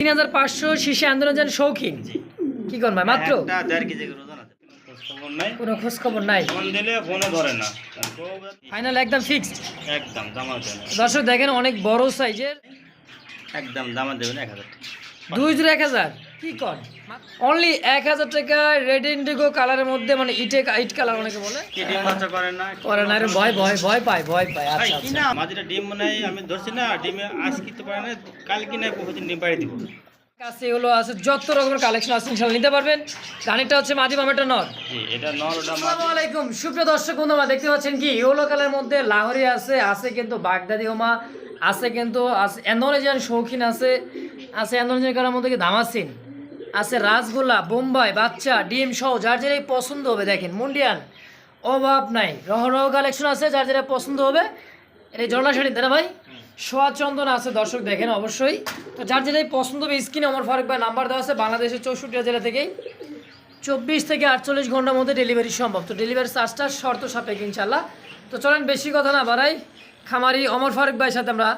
তিন হাজার পাঁচশো শীর্ষে আন্দোলন যান শৌখিন। কি করেন ভাই মাত্র? কোনো খোঁজ খবর নাই। ফোন দিলে ফোনও ধরে না। তো ফাইনাল একদম ফিক্সড একদম দামা দর্শক দেখেন অনেক বড় সাইজের একদম দামা দেবেন এক হাজার দুই জোড়া এক হাজার? কি কর? অনলি এক হাজার টাকা রেড ইন্ডিগো কালারের মধ্যে মানে ইটে ইট কালার অনেকে বলে। করে না? করে না রে ভয় ভয় ভয় পায় ভয় পায়। আচ্ছা আচ্ছা। ডিম হয় আমি ধরছি না ডিমে আজ কিনতে পারে না কাল কিনে বহুদিন ডিম দিব। কাছে হলো আছে যত রকমের কালেকশন আছে ইনশাল্লাহ নিতে পারবেন। গানিটা হচ্ছে মাদি মামেটা নর। জি এটা নর ওটা মাদি। আসসালামু আলাইকুম সুপ্রিয় দর্শক বন্ধু আমরা দেখতে পাচ্ছেন কি? ইয়েলো কালারের মধ্যে লাহোরি আছে আছে কিন্তু বাগদাদি ওমা আছে কিন্তু আছে এন্দোনেজিয়ান শৌখিন আছে আছে এন্দোনেজিয়ান কালার মধ্যে কি ধামাসিন আছে রাসগোল্লা, বোম্বাই, বাচ্চা ডিম সহ যার যেটাই পছন্দ হবে, দেখেন মুন্ডিয়ান অভাব নাই। রহ রহ কালেকশন আছে, যার যেটা পছন্দ হবে। এটা জর্না শাড়ি তাই না ভাই? সোয়া চন্দন আছে, দর্শক দেখেন অবশ্যই। তো যার যেটাই পছন্দ হবে, স্ক্রিনে আমার ফারুক ভাই নাম্বার দেওয়া আছে, বাংলাদেশের চৌষট্টি জেলা থেকেই। চব্বিশ থেকে আটচল্লিশ ঘণ্টার মধ্যে ডেলিভারি সম্ভব। তো ডেলিভারি চার্জটা শর্ত সাপেক্ষ ইনশাল্লাহ তো চলেন, বেশি কথা না বাড়াই। খামারি অমর ফারুক ভাইয়ের সাথে আমরা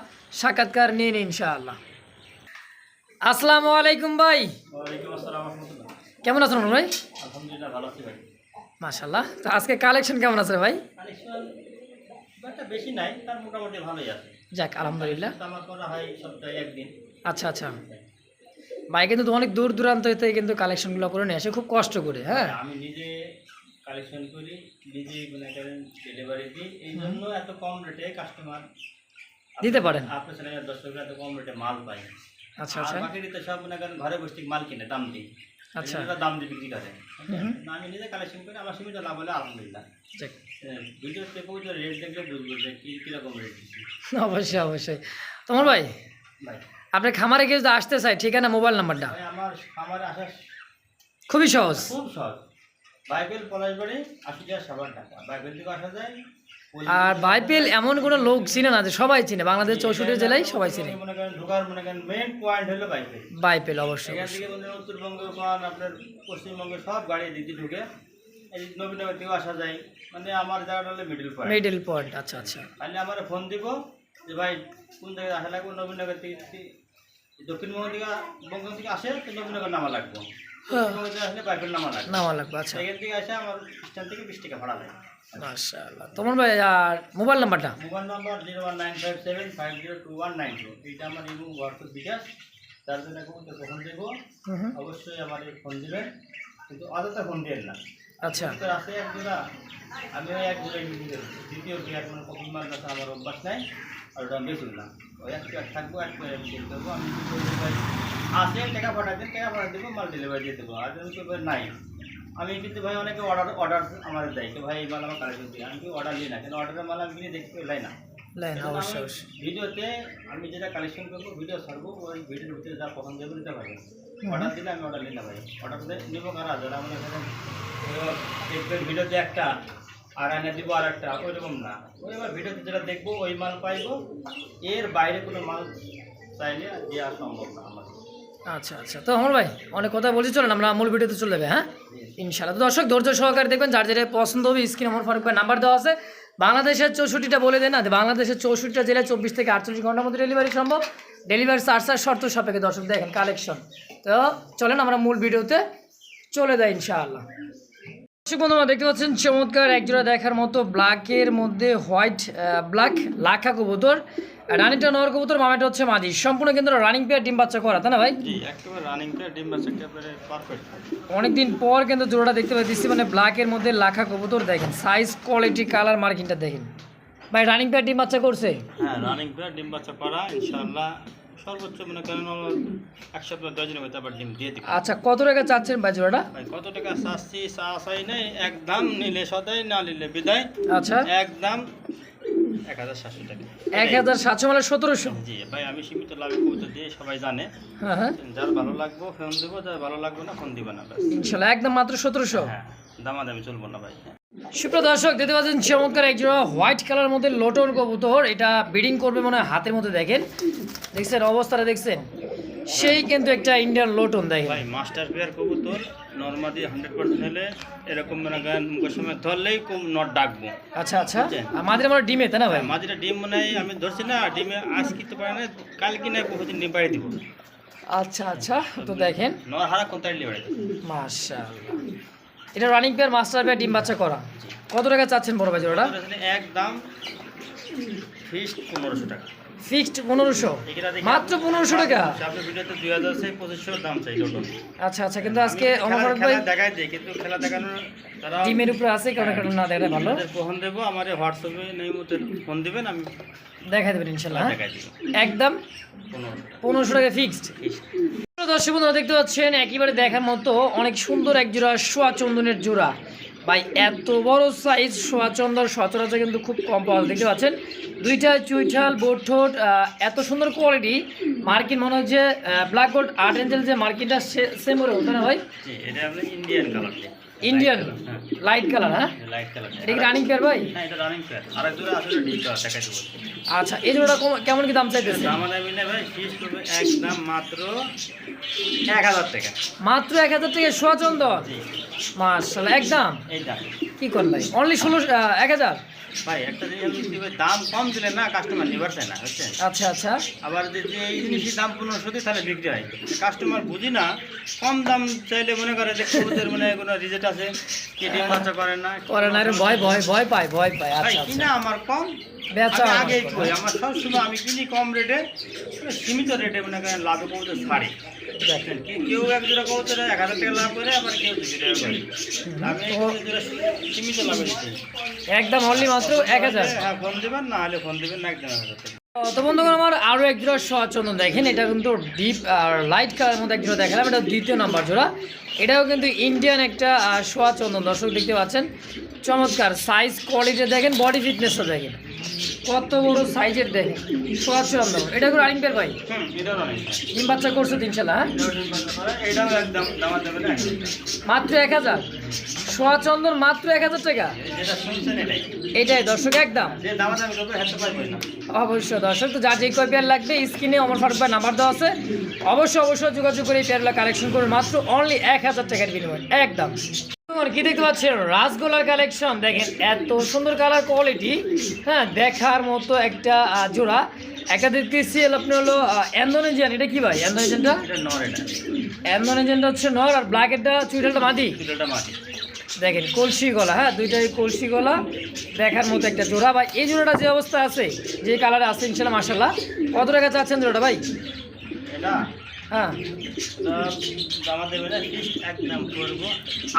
সাক্ষাৎকার নিয়ে নিই, ইনশাআল্লাহ। আসসালামু আলাইকুম ভাই। কেমন আছেন ভাই? আলহামদুলিল্লাহ ভালো আছি ভাই। মাশাল্লাহ তো আজকে কালেকশন কেমন আছে ভাই? বেশি নাই তার মোটামুটি ভালোই আছে। যাক আলহামদুলিল্লাহ। হয় আচ্ছা আচ্ছা। ভাই কিন্তু অনেক দূর দূরান্ত থেকে কিন্তু কালেকশনগুলো করে নিয়ে আসে খুব কষ্ট করে হ্যাঁ? আমি নিজে কালেকশন করি নিজে মনে করেন ডেলিভারি দিই। এই জন্য এত কম রেটে কাস্টমার দিতে পারেন। আপনার দর্শকরা এত কম রেটে মাল পায় আচ্ছা আচ্ছা। বাকি তো সব মনে করেন ঘরে বসে মাল কিনে দাম দিই। আচ্ছা। দাম দিয়ে বিক্রি করে। না, আমি নিজে কালেকশন করি আমার সীমিত লাভ হলে আলহামদুলিল্লাহ। ভিডিও পেপো রেট দেখলে বুঝব যে কি কীরকম রেট অবশ্যই অবশ্যই। তোমার ভাই ভাই। আপনি খামারে গিয়ে যদি আসতে চাই ঠিকানা মোবাইল নাম্বারটা আমার আমার আসা খুবই সহজ। খুব সহজ। বাইবেল পলাশবাড়ি আশি হাজার সাবান টাকা বাইবেল থেকে আসা যায় আর বাইপেল এমন কোনো লোক চিনে না যে সবাই চিনে। বাংলাদেশ চৌষট্টি জেলায় সবাই চিনে। মনে ঢোকার মনে করেন মেন পয়েন্ট হলো বাইবেল বাইপেল অবশ্যই এখান থেকে করেন আপনার পশ্চিমবঙ্গে সব গাড়ি দিদি ঢুকে নবীনগর থেকেও আসা যায়। মানে আমার জায়গাটা হলো মিডিল পয়েন্ট মিডল পয়েন্ট আচ্ছা আচ্ছা। তাহলে আমার ফোন দিব যে ভাই কোন জায়গায় আসা লাগবে? নবীনগর থেকে দক্ষিণবঙ্গ থেকে বঙ্গ থেকে আসে তো নবীনগর নামা লাগবে। হ্যাঁ। আসলে বাইবেল নামা লাগবে। নামা লাগবে আচ্ছা। এখান থেকে আসে আমার স্ট্যান্ড থেকে বিশ টাকা ভাড়া লাগে মাশাআল্লাহ। তোমার ভাই আর মোবাইল নাম্বারটা? Mobile number zero one nine five seven five zero two one nine two এইটা আমার এবং হোয়াটসঅ্যাপ বিকাশ। তার জন্য কখন কখন দেবো। অবশ্যই আমার ফোন দিবেন। কিন্তু অযথা ফোন দিবেন না। আচ্ছা। তো আছে এক জোড়া আমি ওই এক জোড়াই বিক্রি দ্বিতীয় বিয়ার কোনো কপি মাল কাছে আমার অভ্যাস নাই আর ওটা আমি বেচুন না। ওই এক এক থাকব এক করে আমি সেল করব। আমি ভাই? টাকা পাঠা টাকা পাঠা দেবো মাল ডেলিভারি দিয়ে দেবো। আর যদি নাই আমি কিন্তু ভাই অনেকে অর্ডার অর্ডার আমার দেয়। তো ভাই এই মাল আমার কালেকশন দিই আমি অর্ডার দিই না। কেন? অর্ডারের মাল আমি কিনে দেখতে পেলাই না। অবশ্যই অবশ্যই। ভিডিওতে আমি যেটা কালেকশন করব ভিডিও ছাড়বো ওই ভিডিওর ভিতরে যা পছন্দ হবে নিতে পারবেন অর্ডার দিলে আমি অর্ডার নিতে পারি অর্ডার দিলে নেব কারা? যারা মনে করেন ভিডিওতে একটা আর এনে দিব আর একটা ওইরকম না। ওই এবার ভিডিওতে যেটা দেখব ওই মাল পাইবো। এর বাইরে কোনো মাল চাইলে দেওয়া সম্ভব না আমার আচ্ছা আচ্ছা। তো আমার ভাই, অনেক কথা বলছি, চলেন আমরা মূল ভিডিওতে চলে যাবে হ্যাঁ? ইনশাআল্লাহ। তো দর্শক, ধৈর্য সহকারে দেখবেন, যার যেটা পছন্দ হবে স্ক্রিন আমার ফারুক ভাই নাম্বার দেওয়া আছে। বাংলাদেশের চৌষট্টিটা বলে দেন না বাংলাদেশের চৌষট্টিটা জেলায় চব্বিশ থেকে আটচল্লিশ ঘণ্টার মধ্যে ডেলিভারি সম্ভব। ডেলিভারি চার্জ আর শর্ত সাপেক্ষে, দর্শক, দেখেন কালেকশন তো চলেন আমরা মূল ভিডিওতে চলে যাই, ইনশাআল্লাহ। দর্শক বন্ধুরা, দেখতে পাচ্ছেন, চমৎকার একজোড়া দেখার মতো ব্ল্যাকের মধ্যে হোয়াইট ব্ল্যাক লাখা কবুতর। রানিটা নর কবুতর মামাটা হচ্ছে মাদি সম্পূর্ণ কিন্তু রানিং পেয়ার ডিম বাচ্চা করা তাই না ভাই? জি একেবারে রানিং করে ডিম বাচ্চা একেবারে পারফেক্ট অনেকদিন পর কিন্তু জোড়াটা দেখতে পাচ্ছি মানে ব্ল্যাকের মধ্যে লাখা কবুতর দেখেন। সাইজ কোয়ালিটি কালার মার্কিংটা দেখেন। ভাই রানিং পেয়ার ডিম বাচ্চা করছে? হ্যাঁ রানিং করে ডিম বাচ্চা করা ইনশাআল্লাহ। সর্বোচ্চ মনে করেন এক সপ্তাহ দশ দিনের মধ্যে আবার ডিম দিয়ে দিবে। আচ্ছা কত টাকা চাচ্ছেন ভাই জোড়াটা? ভাই কত টাকা চাচ্ছি চাই নেই। একদম নিলে সদাই না নিলে বিদায়। আচ্ছা। একদম এক হাজার সাতশো টাকা। এক হাজার সাতশো মানে সতেরোশো। জি ভাই আমি সীমিত লাভে কবুতর দিয়ে সবাই জানে। হ্যাঁ হ্যাঁ। যার ভালো লাগবে ফোন দেবো যার ভালো লাগবে না ফোন দিবে না ইনশাল্লাহ একদম মাত্র সতেরোশো। হ্যাঁ দামাদামি চলবো না ভাই। সুপ্রিয় দর্শক দেখতে পাচ্ছেন চমৎকার এক জোড়া হোয়াইট কালার মধ্যে লোটন কবুতর। এটা ব্রিডিং করবে মনে হয় হাতের মধ্যে দেখেন। দেখছেন অবস্থাটা দেখছেন? সেই কিন্তু একটা ইন্ডিয়ান লোটন দেখেন। ভাই মাস্টার পেয়ার কবুতর। নর্মাদি হান্ড্রেড পার্সেন্ট হলে এরকম মনে মুখের সময় ধরলেই কম নট ডাকবো। আচ্ছা আচ্ছা। আমাদের আমার ডিমে তাই না ভাই? মাঝিটা ডিম মনে হয় আমি ধরছি না ডিমে আজ কিনতে পারে না কাল কিনে বহুদিন ডিম পাড়ি দিব। আচ্ছা আচ্ছা তো দেখেন। নর হারা কোন বেড়ে মাশাআল্লাহ। এটা রানিং পেয়ার মাস্টার পেয়ার ডিম বাচ্চা করা। কত টাকা চাচ্ছেন বড় ভাই জোড়াটা? একদম ফিস পনেরোশো টাকা। ফিক্সড পনেরোশো। মাত্র পনেরোশো টাকা? আচ্ছা আচ্ছা কিন্তু আজকে ভাই দেখাই দিই কিন্তু খেলা দেখানোর ডিমের উপরে আছে কারণ কারণ না ভালো। ফোন দেবো আমার হোয়াটসঅ্যাপে নেই মতো ফোন দিবেন আমি দেখাই দেবেন ইনশাল্লাহ হ্যাঁ? একদম পনেরোশো টাকা ফিক্সড দর্শক বন্ধুরা দেখতে পাচ্ছেন একেবারে দেখার মতো অনেক সুন্দর এক জোড়া সোয়া চন্দনের জোড়া। ভাই এত বড় সাইজ সোয়া চন্দন সচরাচর কিন্তু খুব কম পাওয়া। দেখতে পাচ্ছেন? দুইটা চুইঠাল বোঠোট এত সুন্দর কোয়ালিটি মার্কিন মনে হচ্ছে ব্ল্যাক গোল্ড আর্ট এঞ্জেল যে মার্কিনটা সেম ওরে হতো না ভাই এটা Indian colour Indian light colour হ্যাঁ লাইট কালার এটা কি রানিং পেয়ার ভাই হ্যাঁ এটা রানিং আর এক জোড়া আসলে ডিপ কালার দেখাই দেবো। আচ্ছা এই কম- কেমন কি দাম চাইতেছে দাম আমি না ভাই করবে একদম মাত্র এক হাজার টাকা। মাত্র এক হাজার টাকা সোয়া চন্দন? জি। মার্শাল্লাহ একদম এই দাম। কি করেন ভাই? অনলি ষোলো এক হাজার? ভাই একটা জিনিস দাম কম দিলে না কাস্টমার নিবার চায় না বুঝছেন? আচ্ছা আচ্ছা। আবার যদি এই জিনিসের দাম পনেরোশো দিই তাহলে বিক্রি হয়। কাস্টমার বুঝি না কম দাম চাইলে মনে করে যে কবুতর মনে হয় কোনো রিজেক্ট আছে কেটে বাচ্চা করে না করে না এরকম ভয় ভয় ভয় পায় ভয় পায়। ভাই আচ্ছা কিনা আচ্ছা আমার কম? বেচা আগে। কই আমার সব সময় আমি কিনি কম রেটে সীমিত রেটে মনে করেন লাভে কবুতর ছাড়ি। দেখেন। কেউ এক জোড়া কবুতর এক হাজার টাকা লাভ করে আবার কেউ দুশো টাকা করে। আমি সীমিত লাভে একদম অনলি মাত্র এক হাজার। হ্যাঁ ফোন দেবেন না হলে ফোন দেবেন না একদম তো বন্ধুগণ, আমার আরও এক জোড়া সচন্দন দেখেন। এটা কিন্তু ডিপ আর লাইট কালার মধ্যে এক জোড়া দেখালাম। এটা দ্বিতীয় নাম্বার জোড়া। এটাও কিন্তু ইন্ডিয়ান একটা সোয়া চন্দন। দর্শক দেখতে পাচ্ছেন, চমৎকার সাইজ কোয়ালিটি দেখেন বডি ফিটনেসটা দেখেন। কত বড় সাইজের দেখেন সোয়া চন্দন এটা করে রানিং পেয়ার ভাই ডিম বাচ্চা করছে ইনশাল্লাহ হ্যাঁ। মাত্র এক হাজার। সোয়া মাত্র এক হাজার টাকা। এটাই। দর্শক একদম। যে করবে অবশ্যই দর্শক তো যার যেই কয় পেয়ার লাগবে স্ক্রিনে অমর ফারুক ভাই নাম্বার দেওয়া আছে। অবশ্যই অবশ্যই যোগাযোগ করে এই পেয়ারগুলো কালেকশন করুন। মাত্র অনলি এক হাজার টাকার বিনিময়। একদম। কি দেখতে পাচ্ছেন? রাসগোলার কালেকশন দেখেন এত সুন্দর কালার কোয়ালিটি হ্যাঁ দেখার মতো একটা জোড়া। একটা দেখতেছি আপনি হলো অ্যান্ডোনেজিয়ান এটা কি ভাই? অ্যান্ডোনেজিয়ানটা অ্যান্ডোনেজিয়ানটা হচ্ছে নর আর ব্ল্যাক এটা চুইটালটা কিলোটা মাটি দেখেন কলসি গলা হ্যাঁ দুইটাই কলসি গলা। দেখার মতো একটা জোড়া। ভাই এই জোড়াটা যে অবস্থা আছে যে কালারে আছে ইনশাল্লাহ মাসাল্লাহ কত টাকা চাচ্ছেন জোড়াটা ভাই? এটা হ্যাঁ। দেবে না করব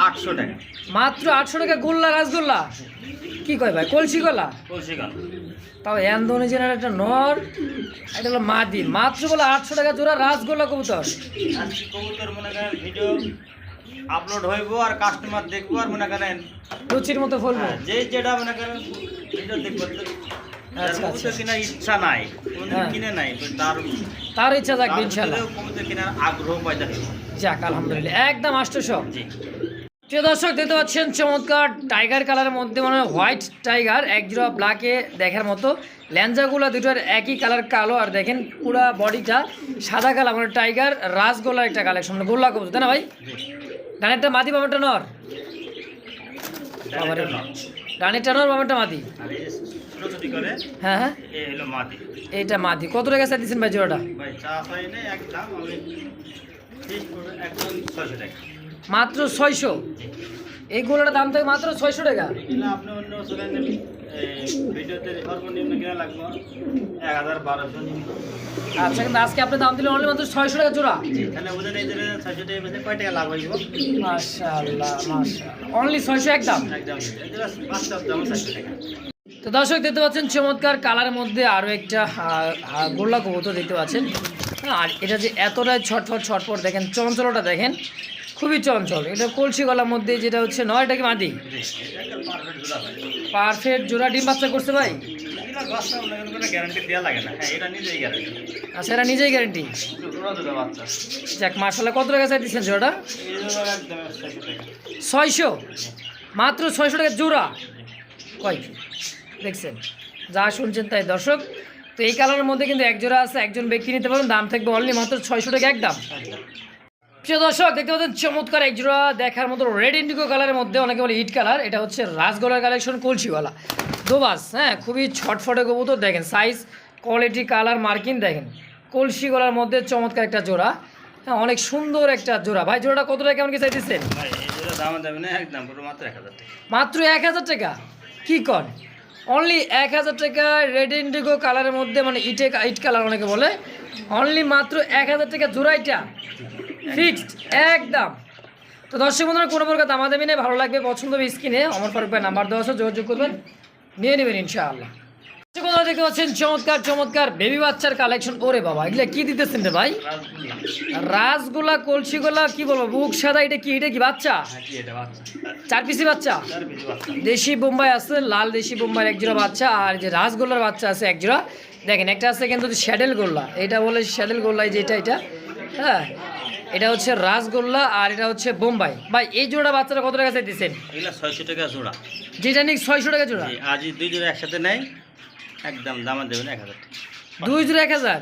আটশো টাকা। মাত্র আটশো টাকা গোল্লা রাসগোল্লা? কি কয় ভাই কলসি গলা কলসি গান তাও ইন্দোনেশিয়ানের একটা নর এটা হলো মাদি। মাত্র বলে আটশো টাকা জোড়া রাসগোল্লা কবুতর। কবুতর মনে করেন ভিডিও আপলোড হইব আর কাস্টমার দেখব আর মনে করেন লুচির মতো ফলবো। হ্যাঁ, যে যেটা মনে করেন ভিডিও দেখব। আচ্ছা। কেনার ইচ্ছা নাই হ্যাঁ। কিনে নাই তার তার ইচ্ছা থাকবে কেনার আগ্রহ পয়দা যাক আলহামদুলিল্লাহ। একদম আষ্টশো। জি। প্রিয় দর্শক দেখতে পাচ্ছেন চমৎকার টাইগার কালারের মধ্যে মানে হোয়াইট টাইগার এক জোড়া ব্ল্যাকে দেখার মতো। ল্যাঞ্জাগুলো দুটোর একই কালার কালো আর দেখেন পুরা বডিটা সাদা কালার মানে টাইগার রাসগোল্লার একটা কালেকশন মানে গোল্লা কবুতর তাই না ভাই? ডানেরটা মাদি বাবারটা নর? বাবারে। ডানেরটা নর বাবারটা মাদি করে। হ্যাঁ হ্যাঁ। এ হলো মাটি এইটা মাদি। কত টাকা চাই দিচ্ছেন ভাই জোড়াটা? ভাই চা পাই নেই একদম আমি একদম ছয়শো টাকা। মাত্র ছয়শো? এই গোলাটার দাম থাকে মাত্র ছয়শো টাকা। আপনি অন্য ভিডিওতে সর্বনিম্ন কিনা লাগবে? এক হাজার বারোশো আচ্ছা কিন্তু আজকে আপনি দাম দিলেন অনলি মাত্র ছয়শো টাকা জোড়া। তাহলে বুঝেন এই যে ছয়শো টাকা বেশি কয় টাকা লাভ হইব? মাশাআল্লাহ মাশাআল্লাহ। অনলি ছয়শো একদম? একদম এগুলো দাম ছয়শো টাকা। তো দর্শক দেখতে পাচ্ছেন, চমৎকার কালারের মধ্যে আরও একটা গোল্লা কবুতর দেখতে পাচ্ছেন। আর এটা যে এতটাই ছটফট ছটফট, দেখেন চঞ্চলটা দেখেন, খুবই চঞ্চল। এটা কলসি গলার মধ্যে যেটা হচ্ছে নয়টা কি মাদি? পারফেক্ট জোড়া, ডিম বাচ্চা করছে ভাই? আচ্ছা নিজেই গ্যারেন্টি কত টাকা দিচ্ছেন জোড়াটা? ছয়শো। মাত্র ছয়শো টাকা জোড়া। কয়? দেখছেন। যা শুনছেন তাই দর্শক তো এই কালারের মধ্যে কিন্তু এক জোড়া আছে একজন ব্যক্তি নিতে পারেন দাম থাকবে অনলি মাত্র ছয়শো টাকা একদম। প্রিয় দর্শক দেখতে পাচ্ছেন চমৎকার এক জোড়া দেখার মতো রেড ইন্ডিগো কালারের মধ্যে অনেকে বলে হিট কালার এটা হচ্ছে রাজগোলার কালেকশন কলসিওয়ালা। দোবাস হ্যাঁ খুবই ছটফটে কবুতর দেখেন সাইজ কোয়ালিটি কালার মার্কিন দেখেন। কলসি গলার মধ্যে চমৎকার একটা জোড়া হ্যাঁ অনেক সুন্দর একটা জোড়া। ভাই জোড়াটা কত টাকা কেমন কি চাইতেছেন মাত্র এক হাজার টাকা। মাত্র এক হাজার টাকা? কি কন? অনলি এক হাজার টাকা রেড ইন্ডিগো কালারের মধ্যে মানে ইটে ইট কালার অনেকে বলে। অনলি মাত্র এক হাজার টাকা জোড়াইটা। ফিক্সড একদম। তো দর্শক বন্ধুরা, কোনো প্রকার আমাদের মিনে ভালো লাগবে পছন্দ হবে স্কিনে অমর ফারুক ভাই নাম্বার দেওয়া আছে, যোগাযোগ করবেন। নিয়ে নেবেন ইনশাআল্লাহ। বন্ধুরা দেখতে পাচ্ছেন চমৎকার চমৎকার বেবি বাচ্চার কালেকশন ওরে বাবা এগুলা কি দিতেছেন রে ভাই? রাসগোলা কলসিগোলা কি বলব বুক সাদা এটা কি এটা কি বাচ্চা? বাচ্চা চার পিসি বাচ্চা? দেশি বোম্বাই আছে লাল দেশি বোম্বাইয়ের এক জোড়া বাচ্চা আর যে রাসগোল্লার বাচ্চা আছে এক জোড়া। দেখেন একটা আছে কিন্তু স্যাডেল গোল্লা। এটা বলে স্যাডেল গোল্লা এই যে এটা এটা হ্যাঁ? এটা হচ্ছে রাসগোল্লা আর এটা হচ্ছে বোম্বাই। ভাই এই জোড়া বাচ্চাটা কত টাকা চাইতেছেন? এগুলো ছয়শো টাকা জোড়া। যেটা নিক ছয়শো টাকা জোড়া। আজ দুই জোড়া একসাথে নেই একদম দাম দেবেন এক হাজার দুই জোড়া এক হাজার?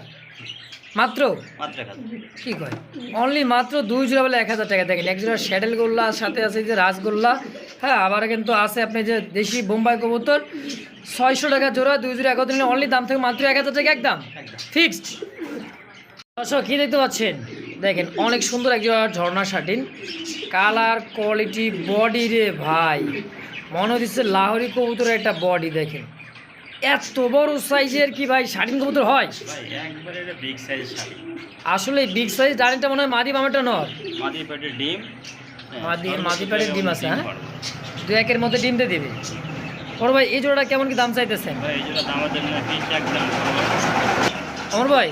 মাত্র? মাত্র এক হাজার। কি কয়? অনলি মাত্র দুই জোড়া বলে এক হাজার টাকা। দেখেন এক জোড়া স্যাডেল গোল্লা সাথে আছে যে রাসগোল্লা হ্যাঁ আবার কিন্তু আছে আপনি যে দেশি বোম্বাই কবুতর। ছয়শো টাকা জোড়া দুই জোড়া নিলে অনলি দাম থেকে মাত্র এক হাজার টাকা একদম? একদম। ফিক্সড দর্শক কি দেখতে পাচ্ছেন? দেখেন অনেক সুন্দর এক জোড়া ঝর্ণা শাটিন কালার কোয়ালিটি বডি রে ভাই। মনে হচ্ছে লাহোরি কবুতরের একটা বডি দেখেন। এত বড় সাইজের কি ভাই শাড়ি কবুতর হয়? আসলে বিগ সাইজ ডানিটা মনে হয় মাদি বামেটা নয়। মাদি পেটের ডিম হ্যাঁ, মাদি- মাদি পেটের ডিম আছে, হ্যাঁ? দু একের মধ্যে ডিম দিয়ে দিবে। ওর ভাই এই জোড়াটা কেমন কি দাম চাইতেছেন? ভাই এই জোড়া দাম আমার ভাই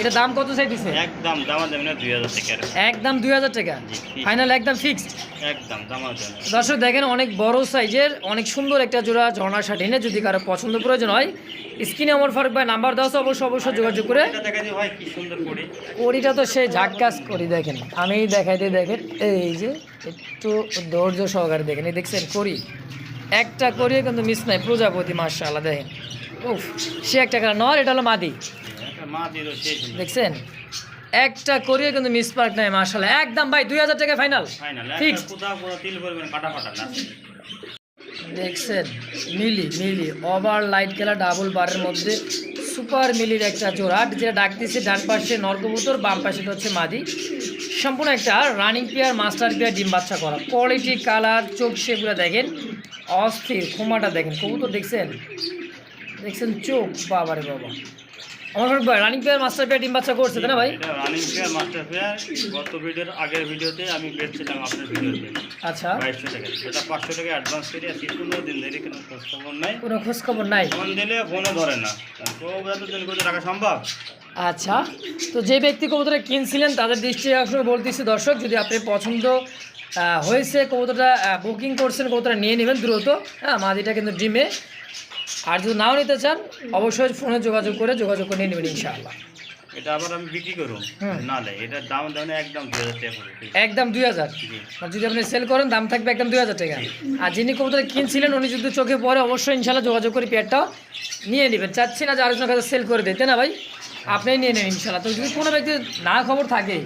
এটা দাম কত চাইতেছে? একদম দাম দেবেন না দুই হাজার টাকা একদম দুই হাজার টাকা? ফাইনাল একদম ফিক্সড একদম দাম দর্শক দেখেন অনেক বড় সাইজের অনেক সুন্দর একটা জোড়া ঝর্ণা শাটিনে যদি কারও পছন্দ প্রয়োজন হয় স্ক্রিনে আমার ফারুক ভাই নাম্বার আছে অবশ্যই অবশ্যই যোগাযোগ করে। কড়িটা তো সেই ঝাক্কাস করি দেখেন। আমি দেখাইতে দেখেন এই যে একটু ধৈর্য সহকারে দেখেন এই দেখছেন করি। একটা করিও কিন্তু মিস নাই প্রজাপতি মার্শাল্লাহ দেখেন। উফ সে একটা কারণ নর এটা হলো মাদি। দেখছেন? একটা করিও কিন্তু মিস পার্ক নাই মার্শাল্লাহ একদম ভাই দুই হাজার টাকা ফাইনাল। দেখছেন? মিলি মিলি ওভার লাইট খেলা ডাবল বারের মধ্যে সুপার মিলির একটা জোড়া। যেটা ডাক দিচ্ছে ডান পাশে নরকবুতর বাম পাশে হচ্ছে মাদি। সম্পূর্ণ একটা রানিং পেয়ার মাস্টার পেয়ার ডিম বাচ্চা করা। কোয়ালিটি কালার চোখ সেগুলো দেখেন। অস্থির খোমাটা দেখেন। কবুতর দেখছেন? দেখছেন চোখ বাবারে বাবা। আমার ভাই রানিং পেয়ার মাস্টার পেয়ার ডিম বাচ্চা করছে তাই না ভাই? রানিং পেয়ার মাস্টার পেয়ার গত ভিডিওর আগের ভিডিওতে আমি বেচছিলাম আপনার ভিডিওতে আচ্ছা। বাইশশো টাকা। সেটা পাঁচশো টাকা অ্যাডভান্স করে আজকে পনেরো দিন ধরে কোনো খোঁজ খবর নাই। কোনো খোঁজ খবর নাই। ফোন দিলে ফোনও ধরে না। তো এত দিন করে রাখা সম্ভব। আচ্ছা। তো যে ব্যক্তি কবুতরটা কিনছিলেন তাদের দৃষ্টি আকর্ষণ বলতেছি দর্শক যদি আপনি পছন্দ হয়েছে কবুতরটা বুকিং করছেন কবুতরটা নিয়ে নেবেন দ্রুত। হ্যাঁ মাদিটা কিন্তু ডিমে আর যদি নাও নিতে চান অবশ্যই ফোনে যোগাযোগ করে যোগাযোগ করে নিয়ে নেবেন ইনশাআল্লাহ। এটা আবার আমি বিক্রি করব। না লে এটার দাম দাম একদম দুই হাজার টাকা একদম দুই হাজার? জি। আর যদি আপনি সেল করেন দাম থাকবে একদম দুই হাজার টাকা। আর যিনি কবুতর কিনছিলেন উনি যদি চোখে পড়ে অবশ্যই ইনশাল্লাহ যোগাযোগ করে পেয়ারটা নিয়ে নেবেন। চাচ্ছি না যে আরেকজনের কাছে সেল করে দিতে না ভাই? আপনি নিয়ে নেন ইনশাল্লাহ তো যদি কোনো ব্যক্তি না খবর থাকে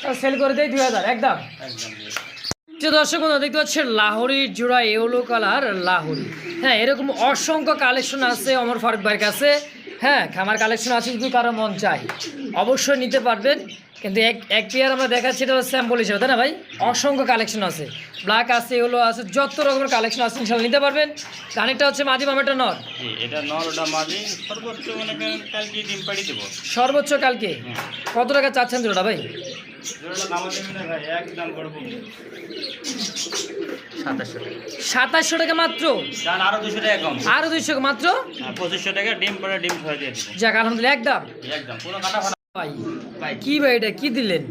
তাহলে সেল করে দেয় দুই হাজার একদম। একদম। যে দর্শক বন্ধু দেখতে পাচ্ছেন লাহোরির জোড়া ইয়েলো কালার লাহোরি। হ্যাঁ এরকম অসংখ্য কালেকশন আছে অমর ফারুক ভাইয়ের কাছে। হ্যাঁ খামার কালেকশন আছে যদি কারও মন চাই অবশ্যই নিতে পারবেন। কিন্তু এক এক পেয়ার আমরা দেখাচ্ছি এটা স্যাম্পল হিসেবে তাই না ভাই? অসংখ্য কালেকশন আছে। ব্ল্যাক আছে ইয়েলো আছে যত রকমের কালেকশন আছে ইনশাল্লাহ নিতে পারবেন। কানেরটা হচ্ছে মাদি মামেটা নর। এটা নর ওটা মাঝি। সর্বোচ্চ মনে কালকে ডিম পাড়ি দেবো। সর্বোচ্চ কালকে? কত টাকা চাচ্ছেন জোড়া ভাই? সাতাশশো টাকা মাত্র? আরও দুশো টাকা কম। আরও দুইশো মাত্র? আর পঁচিশশো টাকা ডিম পরে ডিম ছয় দিয়ে যাক আলহামদুলিল্লাহ একদম। একদম পুরো কাটা ভাই কি ভাই এটা কি দিলেন?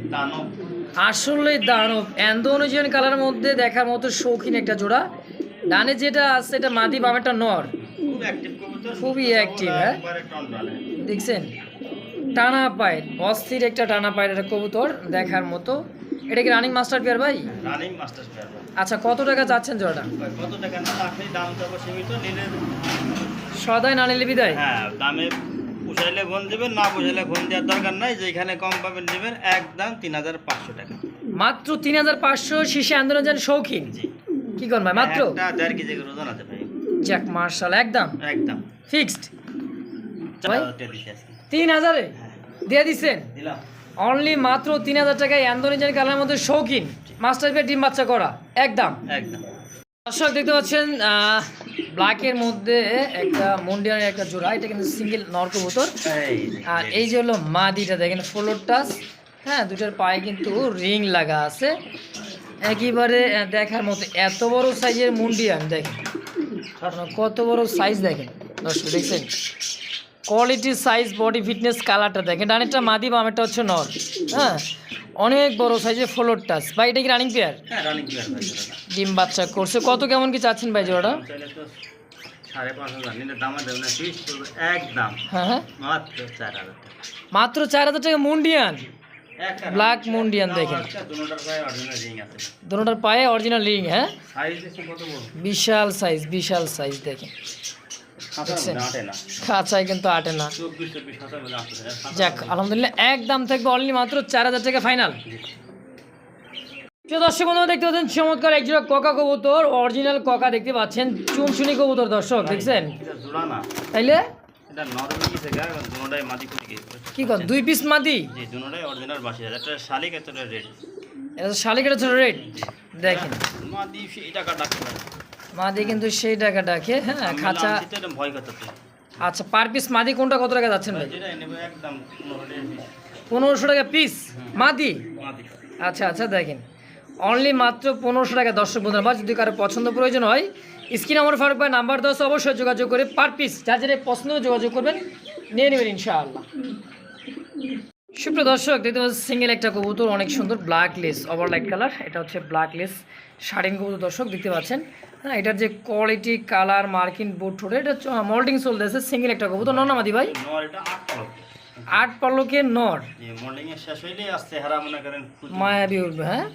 আসলে দানব অ্যান্ডোনোজিয়ান কালারের মধ্যে দেখার মতো শৌখিন একটা জোড়া। ডানে যেটা আছে এটা মাদি বামেটা নর। খুব অ্যাক্টিভ খুবই হ্যাঁ? দেখছেন? টানা পায়ের অস্থির একটা টানা পায়ের একটা কবুতর দেখার মতো। এটা কি রানিং মাস্টার পেয়ার ভাই? রানিং মাস্টার পেয়ার আচ্ছা কত টাকা চাচ্ছেন জোড়াটা? কত টাকা না আপনি দাম তো সীমিত নিলে সদাই না নিলে বিদায়? হ্যাঁ দামে পুষাইলে ফোন দিবেন না পুষাইলে ফোন দেওয়ার দরকার নাই যেখানে কম পাবেন নেবেন একদম তিন হাজার পাঁচশো টাকা। মাত্র তিন হাজার পাঁচশো শিশে আন্দোলন শৌখিন। জি। কি করুন ভাই মাত্র? একটা দেড় কেজি করে ওজন আছে ভাই। জ্যাক মার্শাল একদম একদম ফিক্সড ভাই? তিন হাজারে? দিয়ে দিচ্ছেন অনলি মাত্র তিন হাজার টাকায় অ্যান্ডোনিজেন কালারের মধ্যে শৌখিন মাস্টার পেয়ে ডিম বাচ্চা করা। একদম। একদম। দর্শক দেখতে পাচ্ছেন ব্ল্যাকের মধ্যে একটা মন্ডিয়ানের একটা জোড়া। এটা কিন্তু সিঙ্গেল নরকবুতর আর এই যে। হলো মাদিটা দেখেন ফ্লোর টাচ। হ্যাঁ দুটার পায়ে কিন্তু রিং লাগা আছে। একেবারে আহ, দেখার মতো এত বড় সাইজের মুন্ডিয়ান দেখেন। কত বড় সাইজ দেখেন। দর্শক দেখছেন? কোয়ালিটি সাইজ বডি ফিটনেস কালারটা দেখেন। ডানেরটা মাদি বামেরটা হচ্ছে নর। হ্যাঁ? অনেক বড় সাইজের ফ্লোর টাচ ভাই এটা কি রানিং পেয়ার হ্যাঁ জোড়াটা ডিম বাচ্চা করছে। কত কেমন কি চাচ্ছেন ভাই জোড়াটা? হ্যাঁ হ্যাঁ। মাত্র চার হাজার টাকা। মুন্ডিয়ান? ব্ল্যাক মুন্ডিয়ান দেখেন। দুটোটার গায়ে অরিজিনাল রিং আছে। দুটোটার পায়ে অরিজিনাল রিং হ্যাঁ? বিশাল সাইজ বিশাল সাইজ দেখেন। দেখছেন? খাঁচায় কিন্তু আটে না। যাক আলহামদুলিল্লাহ একদম থাকবে অনলি মাত্র চার হাজার টাকা ফাইনাল দর্শক বন্ধু দেখতে পাচ্ছেন চমৎকার এক ককা কবুতর অরিজিনাল ককা দেখতে পাচ্ছেন চুনচুনি কবুতর দর্শক দেখছেন? এটা তাইলে? কি কুটি কর দুই পিস মাদি? শালিক এটা রেড। দেখেন। মাদি ডাকতে পারে মাদি কিন্তু সেই টাকা ডাকে হ্যাঁ খাঁচা আচ্ছা পার পিস মাদি কোনটা কত টাকা যাচ্ছেন ভাই। পনেরোশো টাকা পিস মাদি? আচ্ছা আচ্ছা দেখেন। অনলি মাত্র পনেরোশো টাকা দর্শক বন্ধুরা বা যদি কারও পছন্দ প্রয়োজন হয় স্ক্রিন আমার ফারুক ভাই নাম্বার দশ অবশ্যই যোগাযোগ করে পার পিস যার যেটা পছন্দ যোগাযোগ করবেন নিয়ে নেবেন ইনশাআল্লাহ। সুপ্রিয় দর্শক দেখতে পাচ্ছেন সিঙ্গেল একটা কবুতর অনেক সুন্দর black lace over light colour এটা হচ্ছে ব্ল্যাক লেস শাড়িন কবুতর দর্শক দেখতে পাচ্ছেন। হ্যাঁ এটার যে কোয়ালিটি কালার মার্কিন বোর্ড ঠোঁটে এটা মল্টিং চলতেছে সিঙ্গেল একটা কবুতর। ভাই? নর আট পলক। আট পলকের নর। মায়াবী উঠবে হ্যাঁ?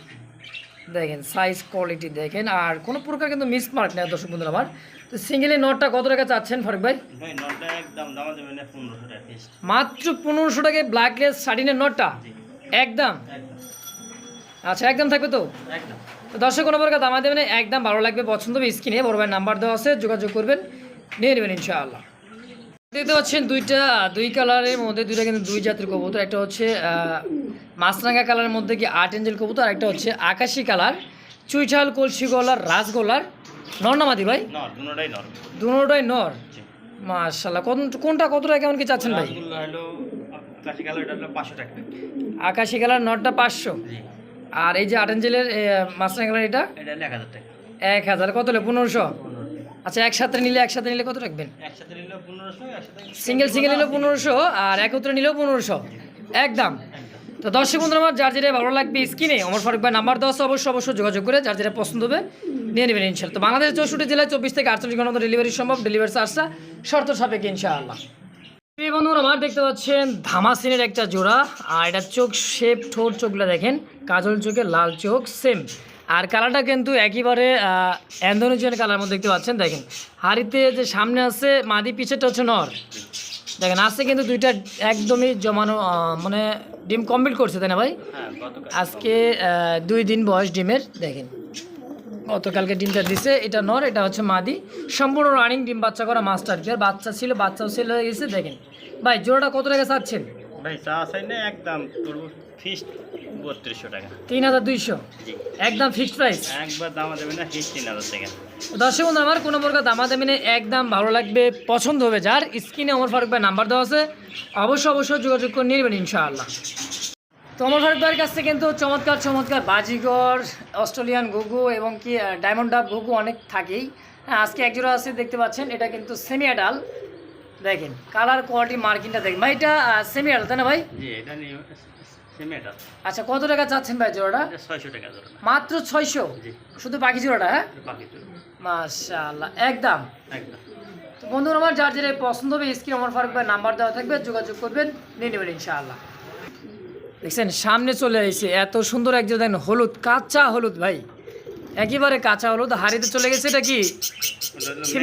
দেখেন সাইজ কোয়ালিটি দেখেন আর কোনো প্রকার কিন্তু মিস মার্ক নেই দর্শক বন্ধুরা আমার। তো সিঙ্গেলি নটটা কত টাকা চাচ্ছেন ফারুক ভাই? ভাই টাকা মাত্র পনেরোশো টাকায় ব্ল্যাকলেস শাড়িনের নটটা একদম? আচ্ছা একদম থাকবে তো? একদম। তো দর্শক কোনো প্রকার দামা দেবেন একদম ভালো লাগবে পছন্দ হবে স্ক্রিনে বড় ভাই নাম্বার দেওয়া আছে যোগাযোগ করবেন নিয়ে নেবেন ইনশাআল্লাহ। দেখতে পাচ্ছেন দুইটা দুই কালারের মধ্যে দুইটা কিন্তু দুই জাতের কবুতর একটা হচ্ছে আহ, মাছরাঙা কালারের মধ্যে কি আট এঞ্জেল কবুতর আর একটা হচ্ছে আকাশি কালার চুইঠাল কলসি গলার রাজগোলার ভাই? নর দুটোটাই নর। দুটোটাই নর? জি। কোন কোনটা কত টাকা কেমন কি চাচ্ছেন ভাই? আকাশি কালার নটটা পাঁচশো। আর এই যে আট এঞ্জেলের মাছরাঙা কালার এটা? এক হাজার কত হলে? পনেরোশো? আচ্ছা একসাথে নিলে একসাথে নিলে কত রাখবেন? সিঙ্গেল সিঙ্গেল নিলেও পনেরোশো। আর একত্রে নিলেও পনেরোশো। একদম। তো দর্শক বন্ধুরা আমার যার যেটা ভালো লাগবে স্ক্রিনে আমার ফারুক ভাই নাম্বার দশ অবশ্যই অবশ্যই যোগাযোগ করে যার যেটা পছন্দ হবে নিয়ে নেবেন ইনশাল্লাহ তো বাংলাদেশ চৌষট্টি জেলায় চব্বিশ থেকে আটচল্লিশ ঘণ্টা ডেলিভারি সম্ভব ডেলিভারি চার্জটা শর্ত সাপেক্ষে ইনশাআল্লাহ। এই বন্ধুরা আমার দেখতে পাচ্ছেন ধামাসিনের একটা জোড়া আর এটা চোখ শেপ ঠোঁট চোখগুলো দেখেন কাজল চোখে লাল চোখ সেম আর কালারটা কিন্তু একেবারে অ্যান্ডোনেজিয়ান কালার মধ্যে দেখতে পাচ্ছেন দেখেন। হাড়িতে যে সামনে আছে মাদি পিছেরটা হচ্ছে নর। দেখেন আছে কিন্তু দুইটা একদমই জমানো মানে ডিম কমপ্লিট করছে তাই না ভাই? হ্যাঁ আজকে দুই দিন বয়স ডিমের দেখেন। গতকালকে ডিমটা দিছে এটা নর এটা হচ্ছে মাদি। সম্পূর্ণ রানিং ডিম বাচ্চা করা মাস্টার পেয়ার বাচ্চা ছিল বাচ্চাও ছেলে হয়ে গেছে দেখেন। ভাই জোড়াটা কত টাকা চাচ্ছেন? ভাই চা চাই না একদম করব বত্রিশশো টাকা। তিন হাজার দুইশো? একদম ফিক্সড প্রাইস একবার দামা দেবে না ফিস তিন হাজার টাকা। দর্শক বন্ধু আমার কোনো প্রকার দামা একদম ভালো লাগবে পছন্দ হবে যার। স্ক্রিনে আমার ফারুক ভাই নাম্বার দেওয়া আছে। অবশ্যই অবশ্যই যোগাযোগ করে নেবেন ইনশাআল্লাহ। তো আমার ফারুক ভাইয়ের কাছে কিন্তু চমৎকার চমৎকার বাজিগর অস্ট্রেলিয়ান ঘুঘু এবং কি ডায়মন্ড ডাব ঘুঘু অনেক থাকেই। হ্যাঁ আজকে একজোড়া আছে দেখতে পাচ্ছেন এটা কিন্তু সেমি অ্যাডাল দেখেন কালার কোয়ালিটি মার্কিংটা দেখেন। ভাই এটা সেমি অ্যাডাল তাই না ভাই? আচ্ছা কত টাকা চাচ্ছেন ভাই জোড়াটা? ছয়শো টাকা মাত্র ছয়শো? শুধু পাখি জোড়াটা হ্যাঁ? একদম। একদম। তো বন্ধুরা আমার যার যেটা পছন্দ হবে স্ক্রিন আমার ফারুক ভাই নাম্বার দেওয়া থাকবে যোগাযোগ করবেন নিয়ে নেবেন ইনশাআল্লাহ। দেখছেন সামনে চলে এসেছে এত সুন্দর একজন দেখেন হলুদ কাঁচা হলুদ ভাই। একেবারে কাঁচা হলুদ হাড়িতে চলে গেছে এটা কি?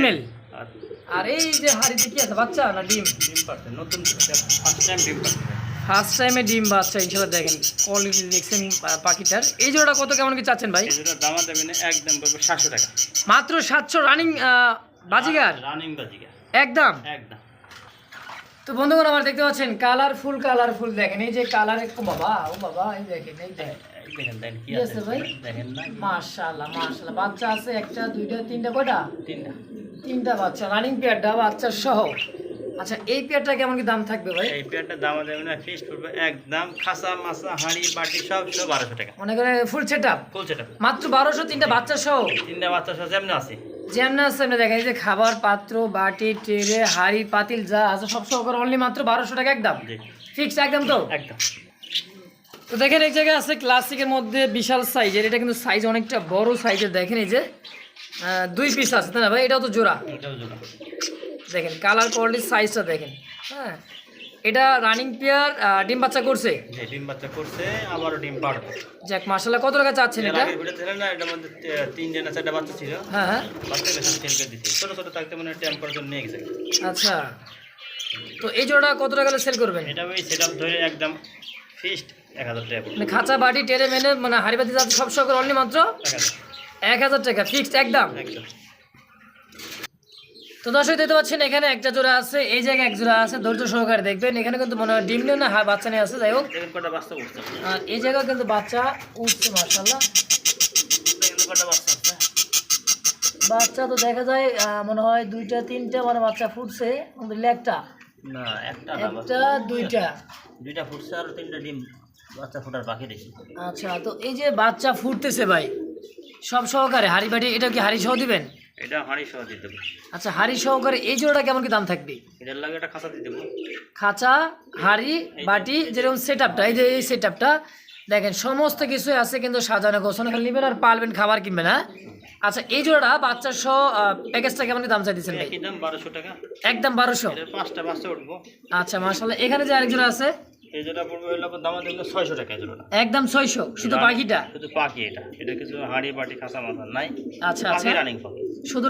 male। আর এই যে হাড়িতে কি আছে বাচ্চা না ডিম? নতুন ফার্স্ট ডিম পাচ্ছে ফার্স্ট টাইমে ডিম বাচ্চা ইনশাল্লাহ দেখেন কোয়ালিটি দেখছেন পাখিটার। এই জোড়া কত কেমন কি চাচ্ছেন ভাই? দামা দেবে একদম সাতশো টাকা। মাত্র সাতশো রানিং বাজিগার? রানিং বাজিকা একদম? একদম। তো বন্ধুগণ আমার দেখতে পাচ্ছেন কালারফুল কালারফুল দেখেন। এই যে কালার একটু বাবা ও বাবা এই দেখেন এই দেখেন। বাচ্চা আছে একটা দুইটা তিনটা কয়টা? তিনটা। তিনটা বাচ্চা রানিং পেয়ারটা বাচ্চা সহ। আচ্ছা এই পেয়ারটা কেমন কি দাম থাকবে ভাই? এই পেয়ারটা দাম দেবে না ফিক্সড করবে একদম খাসা মাসা হাঁড়ি বাটি সব সব বারোশো টাকা। মনে ফুল মাত্র বারোশো তিনটা বাচ্চা সহ? তিনটা বাচ্চা সহ যেমন আছে। যেমন আপনি দেখেন এই যে খাবার পাত্র বাটি ট্রে হাড়ি পাতিল যা আছে সব সহকারে অনলি মাত্র বারোশো টাকা একদম। ফিক্স একদম তো? একদম। তো দেখেন এই জায়গায় আছে ক্লাসিকের মধ্যে বিশাল সাইজের এটা কিন্তু সাইজ অনেকটা বড় সাইজের দেখেন এই যে দুই পিস আছে তাই না ভাই? এটাও তো জোড়া। দেখেন কালার কোয়ালিটির সাইজটা দেখেন হ্যাঁ? এটা রানিং পেয়ার ডিম বাচ্চা করছে? ডিম বাচ্চা করছে আবারও ডিম পাড়বে যাক মাসাল্লাহ কত টাকা চাচ্ছেন এটা? আগের ভিডিও ছিলেন না এটার মধ্যে তে- তিনটে না চারটা বাচ্চা ছিল। হ্যাঁ হ্যাঁ। বাচ্চা বেশি সেল করে দিচ্ছে ছোট ছোট থাকতে মানে ট্যাম্প করার জন্য নিয়ে গেছে। আচ্ছা। তো এই জোড়াটা কত টাকা সেল করবেন? এটা ওই সেট ধরে একদম ফিক্সড এক হাজার টাকা মানে খাঁচা বাটি টেরে মেনে মানে হাড়িবাতি যাচ্ছে সব সহকারে অনলি মাত্র এক হাজার। এক হাজার টাকা ফিক্সড একদম? একদম। তো দর্শক দেখতে পাচ্ছেন এখানে একটা জোড়া আছে এই জায়গায় এক জোড়া আছে ধৈর্য সহকারে দেখবেন। এখানে কিন্তু মনে হয় ডিম নিয়ে না হ্যাঁ বাচ্চা নিয়ে আছে যাই হোক। আর এই জায়গায় কিন্তু বাচ্চা উঠছে মার্শাল্লাহ কটা বাচ্চা তো দেখা যায় মনে হয় দুইটা তিনটা মানে বাচ্চা ফুটছে না একটা একটা দুইটা। দুইটা। ফুটছে আর তিনটা ডিম বাচ্চা ফোটার বাকি রেখেছি আচ্ছা তো এই যে বাচ্চা ফুটতেছে ভাই সব সহকারে হাড়ি বাটি এটা কি হাড়ি সহ দিবেন? এটা হাঁড়ি সহ দিয়ে দেবো। আচ্ছা হাড়ি সহকারে এই জোড়াটা কেমন কি দাম থাকবে? এটার লাগে একটা খাঁচা দিয়ে দেবো। খাঁচা হাড়ি বাটি যেরকম সেট আপটা এই যে এই সেট আপটা দেখেন সমস্ত কিছু আছে কিন্তু সাজানো গোছানো খালি নেবেন আর পালবেন খাবার কিনবেন হ্যাঁ? আচ্ছা এই জোড়াটা বাচ্চা সহ প্যাকেজটা কেমন দাম চাইতেছেন ভাই? একই বারোশো টাকা। একদম বারোশো। পাঁচটা বাচ্চা উঠবো। আচ্ছা মার্শাল্লাহ এখানে যে আরেক জোড়া আছে? এই যেটা পড়বে হলো দাম দেখলে ছয়শো টাকা এই একদম ছয়শো শুধু পাখিটা? শুধু পাখি এটা। এটা কিছু হাড়ি বাটি খাসা মাথা নাই। আচ্ছা আচ্ছা। রানিং পাখি। শুধু